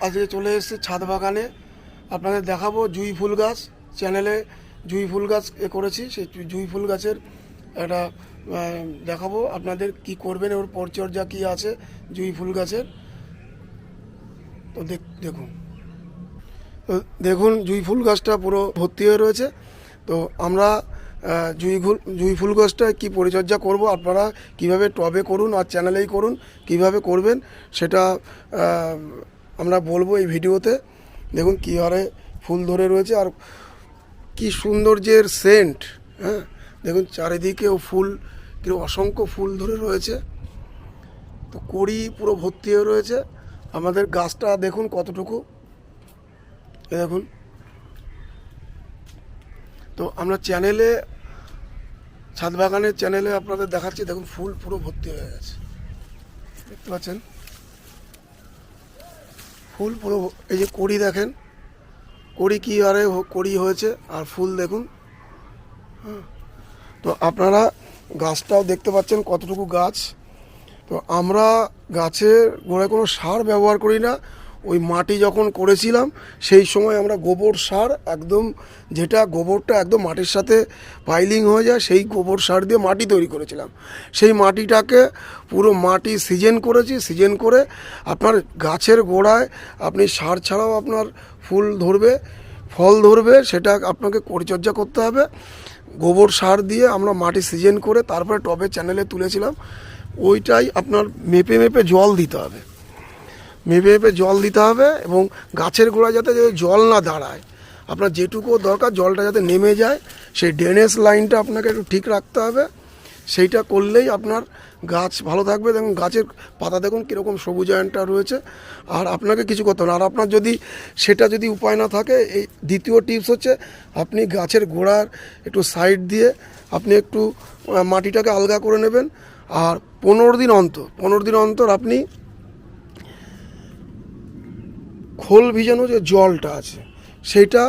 আজকে চলে এসেছে ছাদ বাগানে। আপনাদের দেখাবো জুই ফুল গাছ চ্যানেলে। জুই ফুল গাছ এ করেছি, সেই জুই ফুল গাছের একটা দেখাবো আপনাদের কি করবেন, ওর পরিচর্যা কি আছে জুই ফুল গাছের। তো দেখ- দেখুন। দেখুন, জুই ফুল গাছটা পুরো ভর্তি হয়ে রয়েছে। তো আমরা জুই ফুল জুই ফুল গাছটা কী পরিচর্যা করব, আপনারা কীভাবে টবে করুন আর চ্যানেলেই করুন, কীভাবে করবেন, সেটা আমরা বলব এই ভিডিওতে। দেখুন কী হারে ফুল ধরে রয়েছে আর কি সৌন্দর্যের সেন্ট হ্যাঁ? দেখুন চারিদিকেও ফুল, কি অসংখ্য ফুল ধরে রয়েছে। তো কড়ি পুরো ভর্তি হয়ে রয়েছে। আমাদের গাছটা দেখুন কতটুকু। এ দেখুন। তো আমরা চ্যানেলে ছাদ বাগানের চ্যানেলে আপনাদের দেখাচ্ছি। দেখুন ফুল পুরো ভর্তি হয়ে গেছে। দেখতে পাচ্ছেন? ফুল পুরো এই যে কড়ি দেখেন, কড়ি কী আরে কড়ি হয়েছে, আর ফুল দেখুন হ্যাঁ। তো আপনারা গাছটাও দেখতে পাচ্ছেন কতটুকু গাছ তো আমরা গাছের গোড়ায় কোনো সার ব্যবহার করি না ওই মাটি যখন করেছিলাম, সেই সময় আমরা গোবর সার একদম যেটা গোবরটা একদম মাটির সাথে পাইলিং হয়ে যায়, সেই গোবর সার দিয়ে মাটি তৈরি করেছিলাম। সেই মাটিটাকে পুরো মাটি সিজন করেছি, সিজন করে আপনার গাছের গোড়ায় আপনি সার ছাড়াও আপনার ফুল ধরবে, ফল ধরবে, সেটা আপনাকে পরিচর্যা করতে হবে। গোবর সার দিয়ে আমরা মাটি সিজন করে তারপরে টবে চ্যানেলে তুলেছিলাম। ওইটাই আপনার মেপে মেপে জল দিতে হবে। মেপে মেপে জল দিতে হবে এবং গাছের গোড়ায় যাতে জল না দাঁড়ায়। আপনার যেটুকু দরকার জলটা যাতে নেমে যায়, সেই ড্রেনেজ লাইনটা আপনাকে একটু ঠিক রাখতে হবে। সেইটা করলেই আপনার গাছ ভালো থাকবে। দেখুন, গাছের পাতা দেখুন কীরকম সবুজায়নটা রয়েছে। আর আপনাকে কিছু করতে হবে আর আপনার যদি সেটা যদি উপায় না থাকে, এই দ্বিতীয় টিপস হচ্ছে আপনি গাছের গোড়ার একটু সাইড দিয়ে আপনি একটু মাটিটাকে আলগা করে নেবেন। আর পনেরো দিন অন্তর, পনেরো দিন অন্তর আপনি খোল ভিজানো যে জলটা আছে সেইটা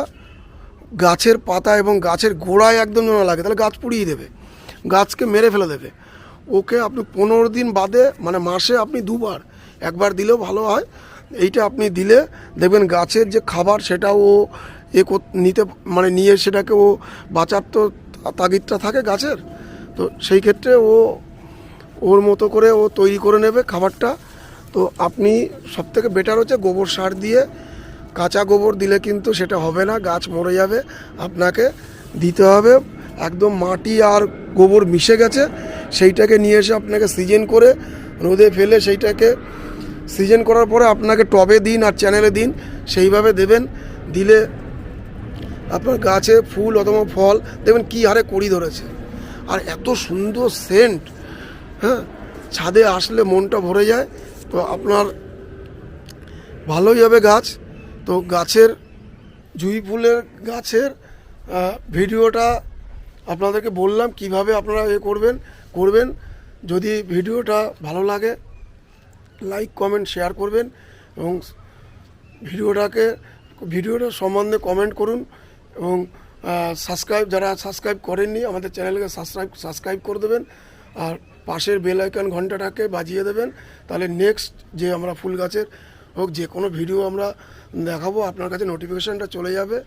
গাছের পাতা এবং গাছের গোড়ায় একদম যেন লাগে, তাহলে গাছ পুড়িয়ে দেবে, গাছকে মেরে ফেলে দেবে। ওকে আপনি পনেরো দিন বাদে মানে মাসে আপনি দুবার, একবার দিলেও ভালো হয়, এইটা আপনি দিলে দেখবেন গাছের যে খাবার সেটা ও এ নিতে মানে নিয়ে সেটাকে ও বাঁচার তো তাগিদটা থাকে গাছের, তো সেই ক্ষেত্রে ও, ওর মতো করে ও তৈরি করে নেবে খাবারটা তো আপনি সব থেকে বেটার হচ্ছে গোবর সার দিয়ে কাঁচা গোবর দিলে কিন্তু সেটা হবে না, গাছ মরে যাবে। আপনাকে দিতে হবে একদম মাটি আর গোবর মিশে গেছে, সেইটাকে নিয়ে এসে আপনাকে সিজন করে রোদে ফেলে সেইটাকে সিজন করার পরে আপনাকে টবে দিন আর চ্যানেলে দিন, সেইভাবে দেবেন। দিলে আপনার গাছে ফুল অথবা ফল, দেখবেন কী হারে কড়ি ধরেছে। আর এত সুন্দর সেন্ট হ্যাঁ ছাদে আসলে মনটা ভরে যায়। তো আপনার ভালোই হবে গাছ। তো গাছের, জুঁই ফুলের গাছের ভিডিওটা আপনাদেরকে বললাম কীভাবে আপনারা এ করবেন করবেন। যদি ভিডিওটা ভালো লাগে, লাইক, কমেন্ট, শেয়ার করবেন এবং ভিডিওটাকে, ভিডিওটা সম্বন্ধে কমেন্ট করুন এবং সাবস্ক্রাইব যারা সাবস্ক্রাইব করেননি, আমাদের চ্যানেলকে সাবস্ক্রাইব সাবস্ক্রাইব করে দেবেন। আর পাশের বেল আইকন ঘন্টাটাকে বাজিয়ে দেবেন। তাহলে নেক্সট যে আমরা ফুল গাছের হোক, যে কোনো ভিডিও আমরা দেখাবো, আপনার কাছে নোটিফিকেশানটা চলে যাবে।